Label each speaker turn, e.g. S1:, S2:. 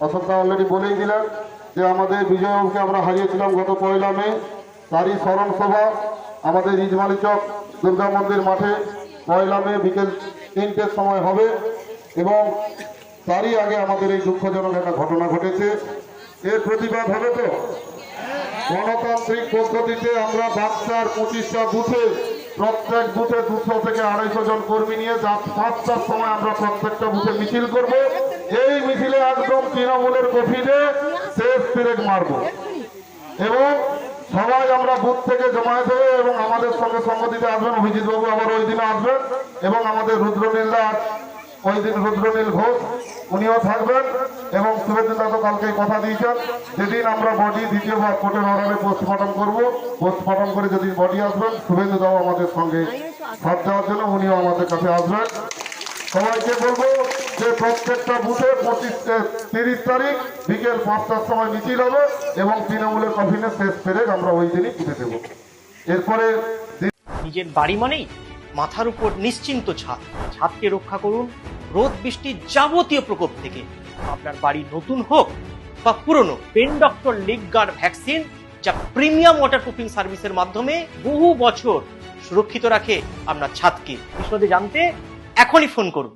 S1: অশোকদা already বলেই দিলেন যে আমাদের বিজয়বাবুকে আমরা হারিয়েছিলাম গত পয়লা মে, তারই স্মরণ সভা আমাদের ইজমালি চক দুর্গা মন্দির মাঠে পয়লা মে বিকেল তিনটের সময় হবে এবং তারই আগে আমাদের এই দুঃখজনক একটা ঘটনা ঘটেছে। এর প্রতিবাদ হবে তো? গণতান্ত্রিক পদ্ধতিতে আমরা বাচ্চার পঁচিশটা বুথে, প্রত্যেক বুথে দুশো থেকে আড়াইশো জন কর্মী নিয়ে পাঁচটার সময় আমরা প্রত্যেকটা বুথে মিছিল করব। একদম তৃণমূলের কফিনে শেষ পেরেক মারব। এবং সবাই আমরা বুথ থেকে জমায়েত হয়ে এবং আমাদের সঙ্গে সংগতিতে আসবেন অভিজিৎ বাবু আবার ওই দিনে আসবেন এবং আমাদের রুদ্রনীলদা ওই দিন রুদ্রনীল ঘোষ, উনিও থাকবেন এবং শুভেন্দুদা তো কালকেই কথা দিয়েছেন, যেদিন আমরা বডি দ্বিতীয়বার কোর্টের অর্ডারে পোস্টমর্টম করব পোস্টমর্টম করে যেদিন বডি আসবেন শুভেন্দুদাও আমাদের সঙ্গে সাথ দেওয়ার জন্য উনিও আমাদের কাছে আসবেন। সবাইকে বলব যে প্রত্যেকটা বুথে পঁচিশ তিরিশ তারিখ বিকেল পাঁচটার সময় মিছিল হবে এবং তৃণমূলের কফিনে শেষ পেরেক আমরা ওই দিনই পুঁতে দেবো। এরপরে
S2: নিজের বাড়ি মানেই মাথার উপর নিশ্চিন্ত ছাদ। ছাদকে রক্ষা করুন রোদ বৃষ্টির যাবতীয় প্রকোপ থেকে। আপনার বাড়ি নতুন হোক বা পুরনো, pen doctor leak guard vaccine যা প্রিমিয়াম ওয়াটার ওয়াটারপ্রুফিং সার্ভিসের মাধ্যমে বহু বছর সুরক্ষিত রাখে আপনার ছাদকে। বিশদে জানতে এখনই ফোন করুন।